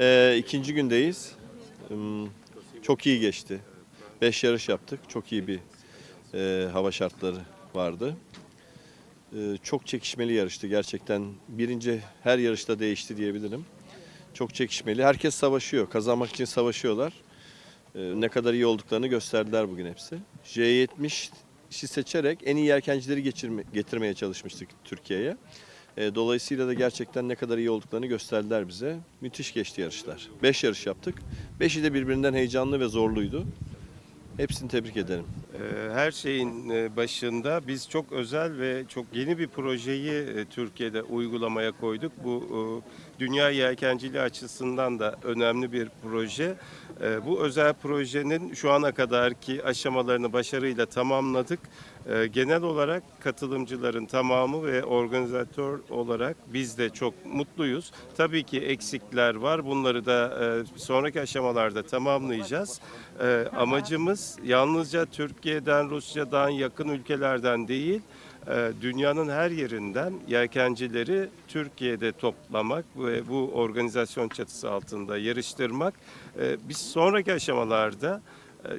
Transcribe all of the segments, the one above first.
Ee, ikinci gündeyiz. Hmm, Çok iyi geçti. Beş yarış yaptık. Çok iyi bir e, hava şartları vardı. Ee, çok çekişmeli yarıştı gerçekten. Birinci her yarışta değişti diyebilirim. Çok çekişmeli. Herkes savaşıyor. Kazanmak için savaşıyorlar. Ee, ne kadar iyi olduklarını gösterdiler bugün hepsi. J70'i seçerek en iyi yelkencileri geçirme, getirmeye çalışmıştık Türkiye'ye. Ee, dolayısıyla da gerçekten ne kadar iyi olduklarını gösterdiler bize. Müthiş geçti yarışlar. 5 yarış yaptık. Beşi de birbirinden heyecanlı ve zorluydu. Hepsini tebrik ederim. Ee, Her şeyin e, başında biz çok özel ve çok yeni bir projeyi e, Türkiye'de uygulamaya koyduk. Bu e, dünya yelkenciliği açısından da önemli bir proje. Bu özel projenin şu ana kadarki aşamalarını başarıyla tamamladık. Genel olarak katılımcıların tamamı ve organizatör olarak biz de çok mutluyuz. Tabii ki eksikler var. Bunları da sonraki aşamalarda tamamlayacağız. Amacımız yalnızca Türkiye'den, Rusya'dan, yakın ülkelerden değil, e, dünyanın her yerinden yelkencileri Türkiye'de toplamak ve bu organizasyon çatısı altında yarıştırmak. E, Biz sonraki aşamalarda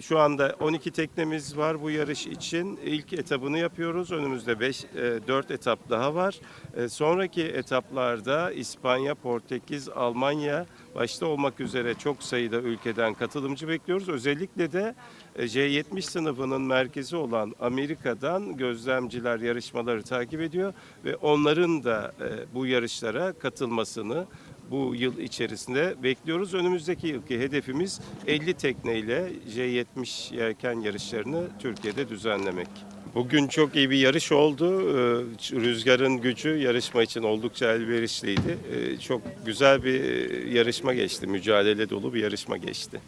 şu anda 12 teknemiz var bu yarış için. İlk etabını yapıyoruz. Önümüzde 5 4 etap daha var. E, Sonraki etaplarda İspanya, Portekiz, Almanya başta olmak üzere çok sayıda ülkeden katılımcı bekliyoruz. Özellikle de e, J70 sınıfının merkezi olan Amerika'dan gözlemciler yarışmaları takip ediyor ve onların da e, bu yarışlara katılmasını bu yıl içerisinde bekliyoruz. Önümüzdeki yılki hedefimiz 50 tekneyle J70 yelken yarışlarını Türkiye'de düzenlemek. Bugün çok iyi bir yarış oldu. Ee, Rüzgarın gücü yarışma için oldukça elverişliydi. Ee, Çok güzel bir yarışma geçti. Mücadele dolu bir yarışma geçti.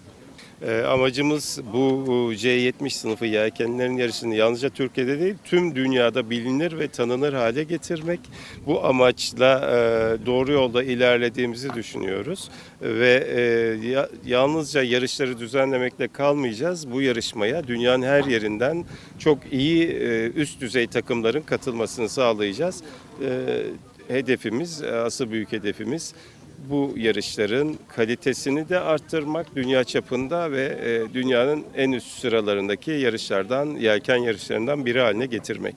Ee, Amacımız bu C70 sınıfı yelkenlerin yarışını yalnızca Türkiye'de değil tüm dünyada bilinir ve tanınır hale getirmek. Bu amaçla e, doğru yolda ilerlediğimizi düşünüyoruz ve e, ya- yalnızca yarışları düzenlemekle kalmayacağız. Bu yarışmaya dünyanın her yerinden çok iyi e, üst düzey takımların katılmasını sağlayacağız. Hedefimiz, asıl büyük hedefimiz bu yarışların kalitesini de arttırmak dünya çapında ve e, dünyanın en üst sıralarındaki yarışlardan, yelken yarışlarından biri haline getirmek.